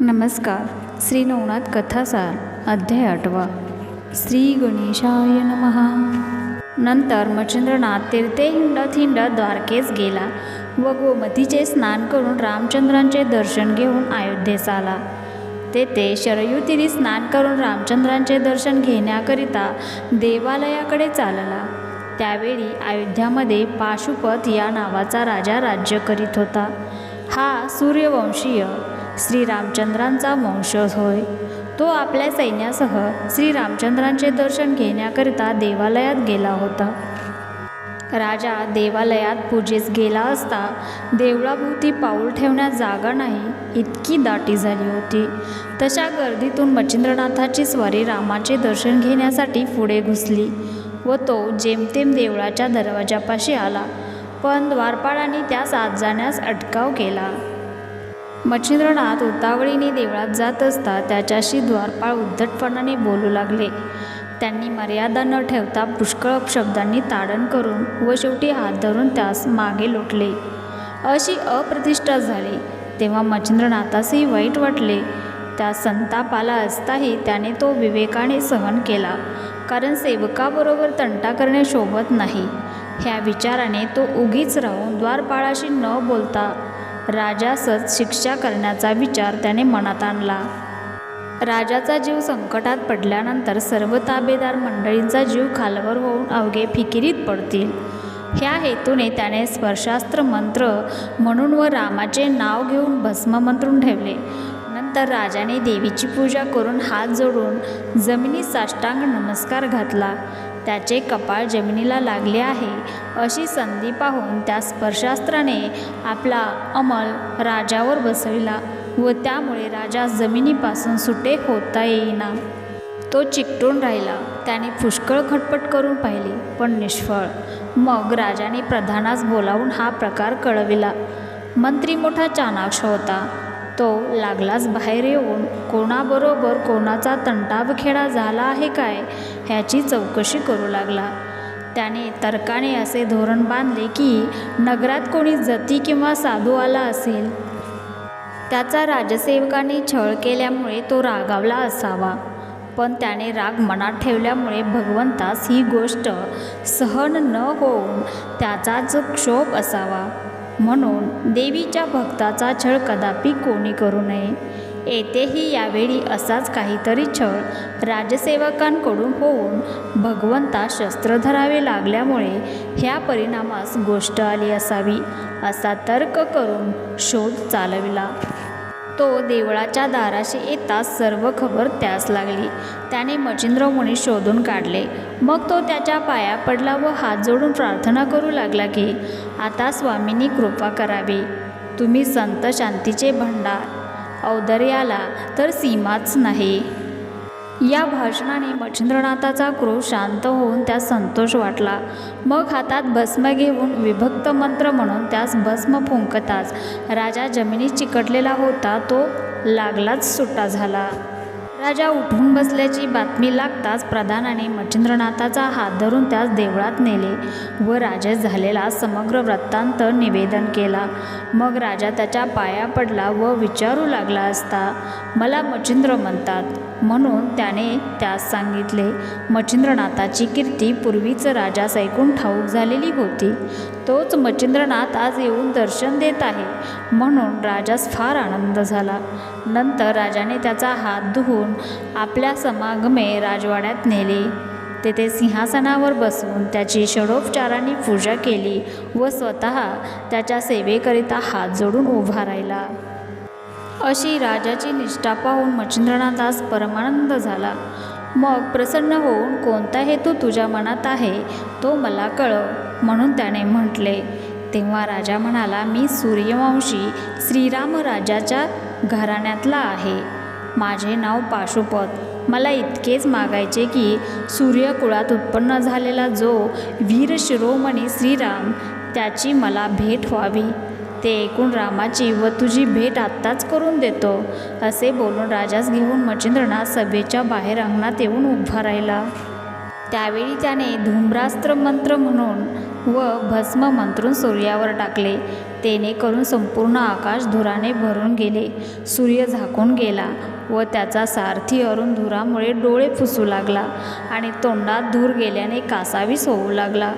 नमस्कार. श्री नवनाथ कथासार अध्याय आठवा. श्री गणेशाय नमः. नंतर मच्छिंद्रनाथ तीर्थे हिंडत हिंडत द्वारकेस गेला व गोमतीचे स्नान करून रामचंद्रांचे दर्शन घेऊन अयोध्येस आला तेथे शरयुतीने स्नान करून रामचंद्रांचे दर्शन घेण्याकरिता देवालयाकडे चालला. त्यावेळी अयोध्यामध्ये पाशुपत या नावाचा राजा राज्य करीत होता. हा सूर्यवंशीय श्रीरामचंद्रांचा वंशज होय. तो आपल्या सैन्यासह श्रीरामचंद्रांचे दर्शन घेण्याकरिता देवालयात गेला होता. राजा देवालयात पूजेस गेला असता देवळाभोवती पाऊल ठेवण्यास जागा नाही इतकी दाटी झाली होती. तशा गर्दीतून मच्छिंद्रनाथाची स्वारी रामाचे दर्शन घेण्यासाठी पुढे घुसली व तो जेमतेम देवळाच्या दरवाजापाशी आला पण द्वारपाळाने त्यास आत जाण्यास अटकाव केला. मच्छिंद्रनाथ उतावळीने देवळात जात असता त्याच्याशी द्वारपाळ उद्धटपणाने बोलू लागले. त्यांनी मर्यादा न ठेवता पुष्कळ शब्दांनी ताडण करून व शेवटी हात धरून त्यास मागे लोटले. अशी अप्रतिष्ठा झाली. तेव्हा मच्छिंद्रनाथासही वाईट वाटले. त्या संताप आला असताही त्याने तो विवेकाने सहन केला. कारण सेवकाबरोबर तंटा करणे शोभत नाही. ह्या विचाराने तो उगीच राहून द्वारपाळाशी न बोलता राजासच शिक्षा करण्याचा विचार त्याने मनात आणला. राजाचा जीव संकटात पडल्यानंतर सर्व ताबेदार मंडळींचा जीव खालवर होऊन अवघे फिकिरीत पडतील. ह्या हेतूने त्याने स्पर्शास्त्र मंत्र म्हणून व रामाचे नाव घेऊन भस्म मंत्रून ठेवले. नंतर राजाने देवीची पूजा करून हात जोडून जमिनीत साष्टांग नमस्कार घातला. त्याचे कपाळ जमिनीला लागले आहे. अशी संधी पाहून त्या स्पर्शास्त्राने आपला अमल राजावर बसविला व त्यामुळे राजा जमिनीपासून सुटे होता येईना. तो चिकटून राहिला. त्याने पुष्कळ खटपट करून पाहिली पण निष्फळ. मग राजाने प्रधानास बोलावून हा प्रकार कळविला. मंत्री मोठा चाणाक्ष होता. तो लागलाच बाहेर येऊन कोणाबरोबर कोणाचा तंटावखेडा झाला आहे काय ह्याची चौकशी करू लागला. त्याने तर्काने असे धोरण बांधले की नगरात कोणी जती किंवा साधू आला असेल. त्याचा राजसेवकाने छळ केल्यामुळे तो रागावला असावा. पण त्याने राग मनात ठेवल्यामुळे भगवंतास ही गोष्ट सहन न होऊन त्याचाच क्षोभ असावा. म्हणून देवीच्या भक्ताचा छळ कदापि कोणी करू नये. येथेही यावेळी असाच काहीतरी छळ राजसेवकांकडून होऊन भगवंता शस्त्र धरावे लागल्यामुळे ह्या परिणामास गोष्ट आली असावी असा तर्क करून शोध चालविला. तो देवळाच्या दाराशी येताच सर्व खबर त्यास लागली. त्याने मचिंद्र मुनी शोधून काढले. मग तो त्याच्या पाया पडला व हात जोडून प्रार्थना करू लागला की आता स्वामींनी कृपा करावी. तुम्ही संत शांतीचे भंडार. औदर्याला तर सीमाच नाही. या भाषणाने मच्छिंद्रनाथाचा क्रोध शांत होऊन त्यास संतोष वाटला. मग हातात भस्म घेऊन विभक्त मंत्र म्हणून त्यास भस्म फुंकताच राजा जमिनीत चिकटलेला होता तो लागलाच सुट्टा झाला. राजा उठून बसल्याची बातमी लागताच प्रधानाने मच्छिंद्रनाथाचा हात धरून त्यास देवळात नेले व राजा झालेला समग्र वृत्तांत निवेदन केला. मग राजा त्याच्या पाया पडला व विचारू लागला असता मला मच्छिंद्र म्हणतात म्हणून त्याने त्यास सांगितले मच्छिंद्रनाथाची कीर्ती पूर्वीच राजास ऐकून ठाऊक झालेली होती. तोच मच्छिंद्रनाथ आज येऊन दर्शन देत आहे. म्हणून राजास फार आनंद झाला. नंतर राजाने त्याचा हात धुवून आपल्या समागमे राजवाड्यात नेले. तेथे सिंहासनावर बसून त्याची षडोपचारांनी पूजा केली व स्वतः त्याच्या सेवेकरिता हात जोडून उभा राहिला. अशी राजाची निष्ठा पाहून मच्छिंद्रनाथास परमानंद झाला. मग प्रसन्न होऊन कोणता हेतू तुझ्या मनात आहे तो मला कळव म्हणून त्याने म्हटले तेव्हा राजा म्हणाला मी सूर्यवंशी श्रीराम राजाच्या घराण्यातला आहे. माझे नाव पाशुपत. मला इतकेच मागायचे की सूर्यकुळात उत्पन्न झालेला जो वीर शिरोमणी श्रीराम त्याची मला भेट व्हावी. ते ऐकून रामाची व तुझी भेट आत्ताच करून देतो असे बोलून राजास घेऊन मच्छिंद्रनाथ सभेच्या बाहेर अंगणात येऊन उभा राहिला. त्यावेळी त्याने धूम्रास्त्र मंत्र म्हणून व भस्म मंत्रून सूर्यावर टाकले. तेने करून संपूर्ण आकाश धुराने भरून गेले. सूर्य झाकून गेला व त्याचा सारथी अरुण धुरामुळे डोळे फुसू लागला आणि तोंडात धूर गेल्याने कासावीस होऊ लागला.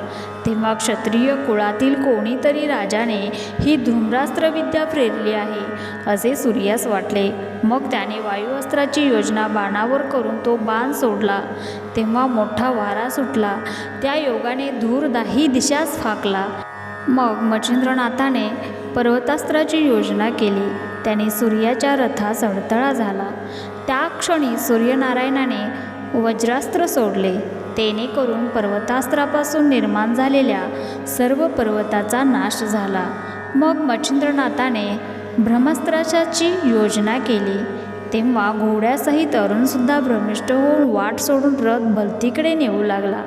तेव्हा क्षत्रिय कुळातील कोणीतरी राजाने ही धूम्रास्त्रविद्या प्रेरली आहे असे सूर्यास वाटले. मग त्याने वायुअस्त्राची योजना बाणावर करून तो बाण सोडला. तेव्हा मोठा वारा सुटला. त्या योगाने धूर दाही दिशास फाकला. मग मच्छिंद्रनाथाने पर्वतास्त्राची योजना केली. त्याने सूर्याच्या रथास अडथळा झाला. त्या क्षणी सूर्यनारायणाने वज्रास्त्र सोडले. तेने करून पर्वतास्त्रापासून निर्माण झालेल्या सर्व पर्वताचा नाश झाला. मग मच्छिंद्रनाथाने ब्रह्मास्त्राची योजना केली. तेव्हा घोड्यासहित अरुणसुद्धा भ्रमिष्ट होऊन वाट सोडून रथ भलतीकडे नेऊ लागला.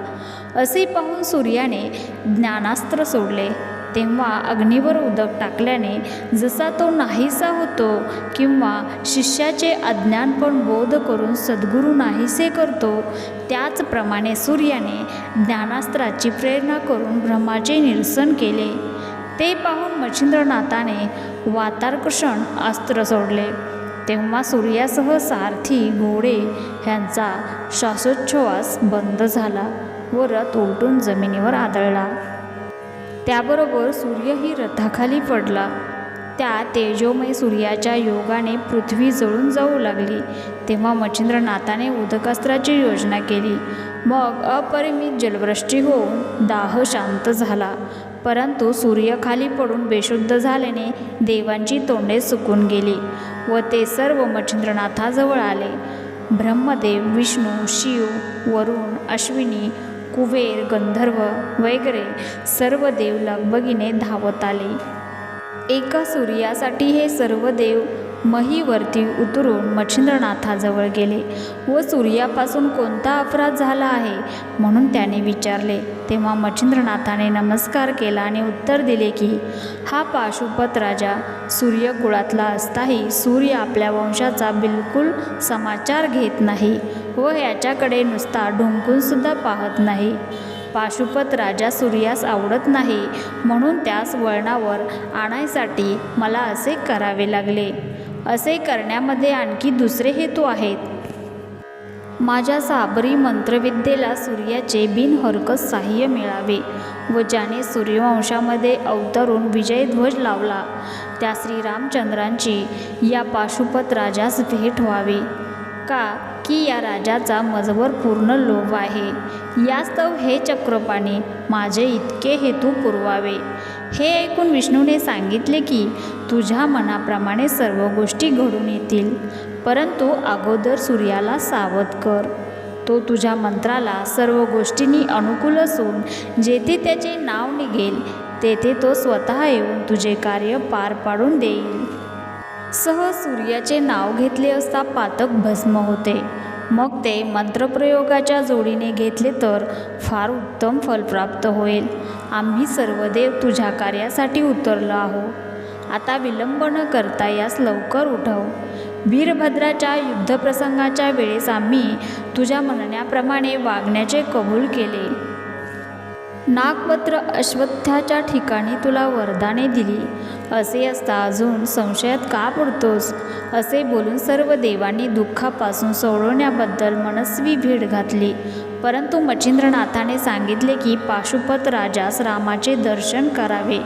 असे पाहून सूर्याने ज्ञानास्त्र सोडले. तेव्हा अग्नीवर उदक टाकल्याने जसा तो नाहीसा होतो किंवा शिष्याचे अज्ञान पण बोध करून सद्गुरू नाहीसे करतो त्याचप्रमाणे सूर्याने ज्ञानास्त्राची प्रेरणा करून ब्रह्माचे निरसन केले. ते पाहून मच्छिंद्रनाथाने वातारकृषण अस्त्र सोडले. तेव्हा सूर्यासह सारथी घोडे ह्यांचा श्वासोच्छ्वास बंद झाला. व रथ उलटून जमिनीवर आदळला. त्याबरोबर सूर्यही रथाखाली पडला. त्या तेजोमय सूर्याच्या योगाने पृथ्वी जळून जाऊ लागली. तेव्हा मच्छिंद्रनाथाने उदकास्त्राची योजना केली. मग अपरिमित जलवृष्टी होऊन दाह शांत झाला. परंतु सूर्य खाली पडून बेशुद्ध झाल्याने देवांची तोंडे सुकून गेली व ते सर्व मच्छिंद्रनाथाजवळ आले. ब्रह्मदेव विष्णू शिव वरुण अश्विनी कुबेर गंधर्व वगैरे सर्व देव लगबगीने धावत आले. एका सूर्यासाठी हे सर्व देव महीवरती उतरून मच्छिंद्रनाथाजवळ गेले. व सूर्यापासून कोणता अपराध झाला आहे? म्हणून त्याने विचारले. तेव्हा मच्छिंद्रनाथाने नमस्कार केला आणि उत्तर दिले की हा पाशुपत राजा सूर्यकुळातला असताही सूर्य आपल्या वंशाचा बिलकुल समाचार घेत नाही व याच्याकडे नुसता ढुंकूनसुद्धा पाहत नाही. पाशुपत राजा सूर्यास आवडत नाही म्हणून त्यास वळणावर आणायसाठी मला असे करावे लागले. असे करण्यामध्ये आणखी दुसरे हेतू आहेत. माझ्या साबरी मंत्रविद्येला सूर्याचे बिनहरकत साह्य मिळावे व ज्याने सूर्यवंशामध्ये अवतरून विजयध्वज लावला त्या श्रीरामचंद्रांची या पाशुपत राजास भेट व्हावी. का की या राजाचा मजवर पूर्ण लोभ आहे? यास्तव हे चक्रपाणी माझे इतके हेतू पुरवावे. हे ऐकून विष्णूने सांगितले की तुझ्या मनाप्रमाणे सर्व गोष्टी घडून येतील. परंतु अगोदर सूर्याला सावध कर. तो तुझ्या मंत्राला सर्व गोष्टींनी अनुकूल असून जेथे त्याचे नाव निघेल तेथे तो स्वतः येऊन तुझे कार्य पार पाडून देईल. सहज सूर्याचे नाव घेतले असता पातक भस्म होते. मग ते मंत्रप्रयोगाच्या जोडीने घेतले तर फार उत्तम फल प्राप्त होईल. आम्ही सर्व देव तुझ्या कार्यासाठी उतरलो आहो आता विलंब न करता यास लवकर उठव. वीरभद्राच्या युद्धप्रसंगाच्या वेळेस आम्ही तुझ्या म्हणण्याप्रमाणे वागण्याचे कबूल केले. नागपत्र अश्वत्थाच्या ठिकाणी तुला वरदाने दिली. असे असता अजून संशयात का पडतोस? असे बोलून सर्व देवांनी दुःखापासून सोडवण्याबद्दल मनस्वी भीड घातली. परंतु मच्छिंद्रनाथाने सांगितले की पाशुपत राजास रामाचे दर्शन करावे.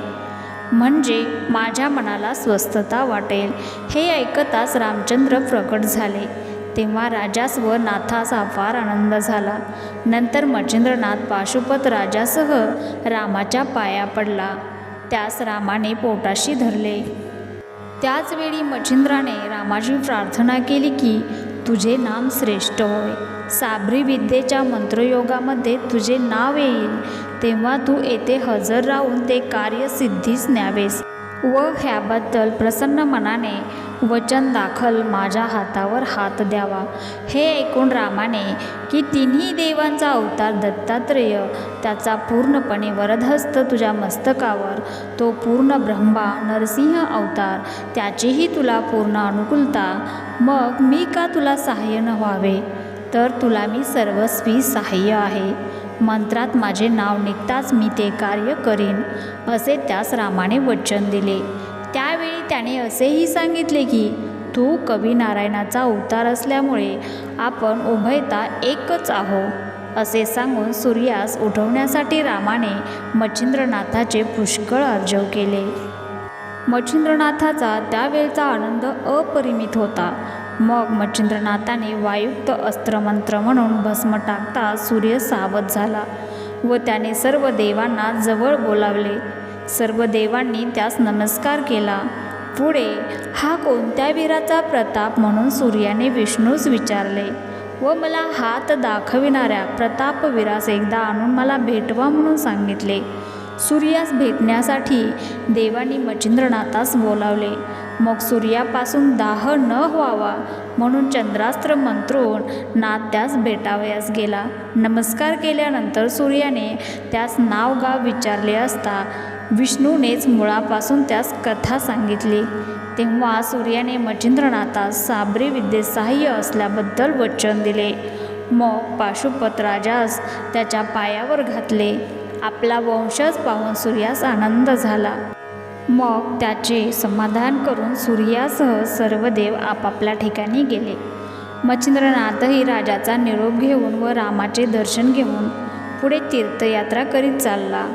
म्हणजे माझ्या मनाला स्वस्थता वाटेल. हे ऐकताच रामचंद्र प्रकट झाले. तेव्हा राजास व नाथाचा फार आनंद झाला. नंतर मच्छिंद्रनाथ पाशुपत राजासह रामाच्या पाया पडला. त्यास रामाने पोटाशी धरले. त्याचवेळी मच्छिंद्राने रामाची प्रार्थना केली की तुझे नाम श्रेष्ठ होय. साबरी विद्येच्या मंत्रयोगामध्ये तुझे नाव येईल. तेव्हा तू येथे हजर राहून ते कार्य सिद्धीस न्यावेस. व ह्याबद्दल प्रसन्न मनाने वचन दाखल माझ्या हातावर हात द्यावा. हे ऐकून रामाने की तिन्ही देवांचा अवतार दत्तात्रेय त्याचा पूर्णपणे वरदहस्त तुझ्या मस्तकावर तो पूर्ण ब्रह्मा नरसिंह अवतार त्याचीही तुला पूर्ण अनुकूलता. मग मी का तुला सहाय्य न व्हावे? तर तुला मी सर्वस्वी सहाय्य आहे. मंत्रात माझे नाव निघताच मी ते कार्य करीन असे त्यास रामाने वचन दिले. त्यावेळी त्याने असेही सांगितले की तू कवी नारायणाचा अवतार असल्यामुळे आपण उभयता एकच आहो असे सांगून सूर्यास उठवण्यासाठी रामाने मच्छिंद्रनाथाचे पुष्कळ अर्जव केले. मच्छिंद्रनाथाचा त्यावेळचा आनंद अपरिमित होता. मग मच्छिंद्रनाथाने वायुक्त अस्त्रमंत्र म्हणून भस्म टाकता सूर्य सावध झाला व त्याने सर्व देवांना जवळ बोलावले. सर्व देवांनी त्यास नमस्कार केला. पुढे हा कोणत्या वीराचा प्रताप म्हणून सूर्याने विष्णूस विचारले? व मला हात दाखविणाऱ्या प्रतापवीरास एकदा आणून मला भेटवा म्हणून सांगितले. सूर्यास भेटण्यासाठी देवांनी मच्छिंद्रनाथास बोलावले. मग सूर्यापासून दाह न व्हावा म्हणून चंद्रास्त्र मंत्रून नाथ त्यास भेटावयास गेला. नमस्कार केल्यानंतर सूर्याने त्यास नाव गाव विचारले असता विष्णूनेच मुळापासून त्यास कथा सांगितली. तेव्हा सूर्याने मच्छिंद्रनाथास साबरी विद्येत सहाय्य असल्याबद्दल वचन दिले. मग पाशुपत राजास त्याच्या पायावर घातले. आपला वंशज पाहून सूर्यास आनंद झाला. मग त्याचे समाधान करून सूर्यासह सर्व देव आपापल्या ठिकाणी गेले. मच्छिंद्रनाथही राजाचा निरोप घेऊन व रामाचे दर्शन घेऊन पुढे तीर्थयात्रा करीत चालला.